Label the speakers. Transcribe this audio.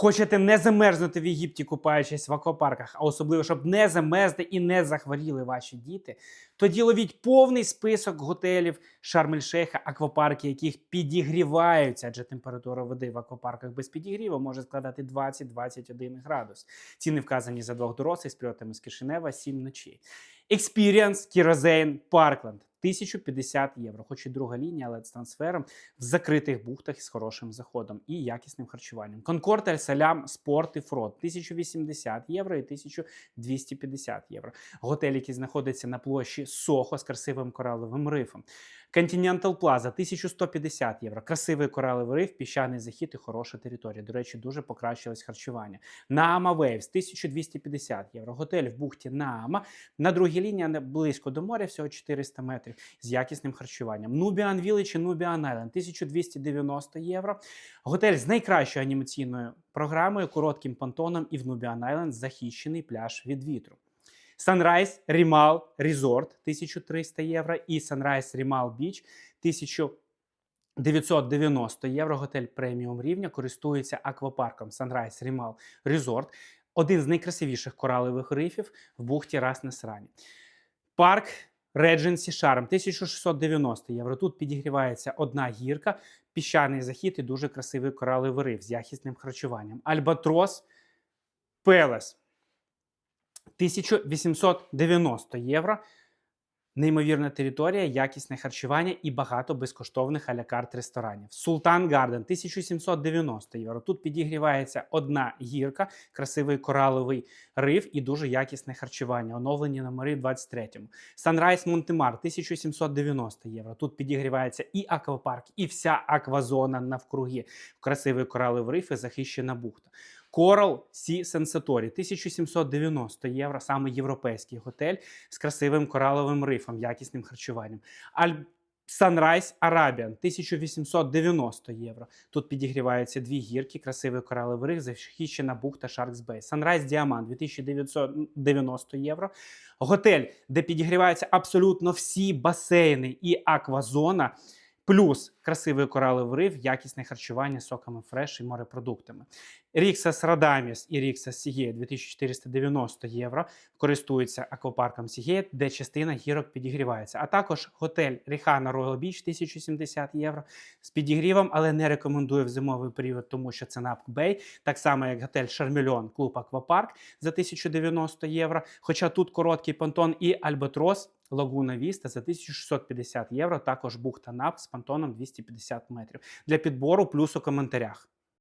Speaker 1: Хочете не замерзнути в Єгипті, купаючись в аквапарках, а особливо, щоб не замерзли і не захворіли ваші діти, тоді ловіть повний список готелів Шарм-ель-Шейха, аквапарки, яких підігріваються, адже температура води в аквапарках без підігріву може складати 20-21 градус. Ціни вказані за двох дорослих з прильотами з Кишинева 7 ночей. Experience Kerosene Parkland. 1050 євро, хоч і друга лінія, але з трансфером в закритих бухтах з хорошим заходом і якісним харчуванням. Конкорд Аль-Салям, Спорт і Фрод 1080 євро і 1250 євро. Готель, який знаходиться на площі Сохо з красивим кораловим рифом. Continental Plaza 1150 євро. Красивий кораловий риф, піщаний захід і хороша територія. До речі, дуже покращилось харчування. Наама Waves 1250 євро. Готель в бухті Наама. На другій лінії близько до моря, всього 400 метрів з якісним харчуванням. Nubian Village і Nubian Island 1290 євро. Готель з найкращою анімаційною програмою, коротким понтоном і в Nubian Island захищений пляж від вітру. Sunrise Rimal Resort 1300 євро і Sunrise Rimal Beach 1990 євро. Готель преміум рівня користується аквапарком Sunrise Rimal Resort, один з найкрасивіших коралових рифів в бухті Рас Насрані. Парк Regency Charm 1690 євро. Тут підігрівається одна гірка, піщаний захід і дуже красивий кораловий риф з якісним харчуванням. Альбатрос Пелес 1890 євро. Неймовірна територія, якісне харчування і багато безкоштовних алякарт ресторанів. Султан Гарден 1790 євро. Тут підігрівається одна гірка, красивий кораловий риф і дуже якісне харчування. Оновлені номери в 23-му. Санрайз Монтемар 1790 євро. Тут підігрівається і аквапарк, і вся аквазона навкруги. Красивий кораловий риф і захищена бухта. Coral Sea Sensatori 1790 євро, саме європейський готель з красивим кораловим рифом, якісним харчуванням. Аль Sunrise Arabian 1890 євро. Тут підігріваються дві гірки, красивий кораловий риф, захищена бухта Sharks Bay. Sunrise Diamond 2990 євро. Готель, де підігріваються абсолютно всі басейни і аквазона. Плюс красивий кораловий риф, якісне харчування соками фреш і морепродуктами. Ріксас Радаміс і Ріксас Сігє 2490 євро користуються аквапарком Сігє, де частина гірок підігрівається. А також готель Ріхана Royal Beach 1070 євро з підігрівом, але не рекомендую в зимовий період, тому що це Бей, так само як готель Шармельон, клуб Аквапарк за 1090 євро. Хоча тут короткий понтон і Альбатрос. Лагуна Віста за 1650 євро. Також бухта НАП з понтоном 250 метрів. Для підбору плюс у коментарях.